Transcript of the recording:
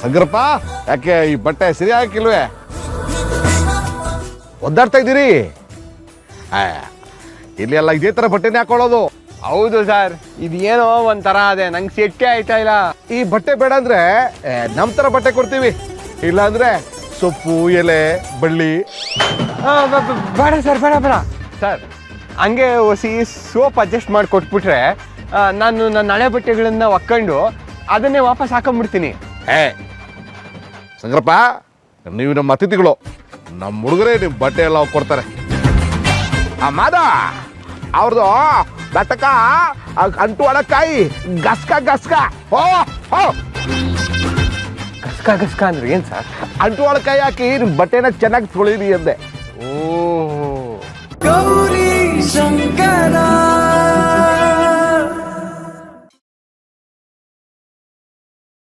ಸಂಗ್ರಪ್ಪ ಯಾಕೆ ಈ ಬಟ್ಟೆ ಸರಿ ಹಾಕಿಲ್ವೇ? ಒದ್ದಾಡ್ತಾ ಇದ್ದೀರಿ? ಇಲ್ಲಿ ಎಲ್ಲ ಇದೇ ತರ ಬಟ್ಟೆನೇ ಹಾಕೊಳ್ಳೋದು. ಹೌದು ಸರ್ ಇದೇನೋ ಒಂಥರ ಅದೇ ನಂಗೆ ಸೆಟ್ಟೆ ಆಯ್ತಾ ಇಲ್ಲ. ಈ ಬಟ್ಟೆ ಬೇಡ ಅಂದ್ರೆ ಏ, ನಮ್ ತರ ಬಟ್ಟೆ ಕೊಡ್ತೀವಿ. ಇಲ್ಲ ಅಂದ್ರೆ ಸೊಪ್ಪು ಎಲೆ ಬಳ್ಳಿ. ಆ, ಬ- ಬ- ಬೇಡ ಸರ್ ಬೇಡ ಬೇಡ. ಸರ್ ಹಂಗೆ ಒಸಿ ಸೋಪ್ ಅಡ್ಜಸ್ಟ್ ಮಾಡಿ ಕೊಟ್ಬಿಟ್ರೆ ಆ, ನಾನು ನನ್ನ ಹಳೆ ಬಟ್ಟೆಗಳನ್ನ ಒಕ್ಕೊಂಡು ಅದನ್ನೇ ವಾಪಸ್ ಹಾಕೊಂಡ್ಬಿಡ್ತೀನಿ ಏ ಸಂಗ್ರಪ್ಪ ನೀವು ನಮ್ಮ ಅತಿಥಿಗಳು. ನಮ್ಮ ಹುಡುಗರೇ ನಿಮ್ಮ ಬಟ್ಟೆ ಎಲ್ಲ ಕೊಡ್ತಾರೆ. ಆ ಮಾದ ಅವ್ರದ್ದು ಬಟ್ಟಕ ಅಂಟು ಒಳಕಾಯಿ ಗಸ್ಕ ಗಸ್ಕ. ಓ ಹೋ. ಗಸ್ಕ ಗಸ್ಕ ಅಂದ್ರೆ ಏನು ಸರ್? ಅಂಟು ಒಳಕಾಯಿ ಹಾಕಿ ನಿಮ್ಮ ಬಟ್ಟೆನ ಚೆನ್ನಾಗಿ ತೊಳಿರಿ ಅಂದೆ. ಓ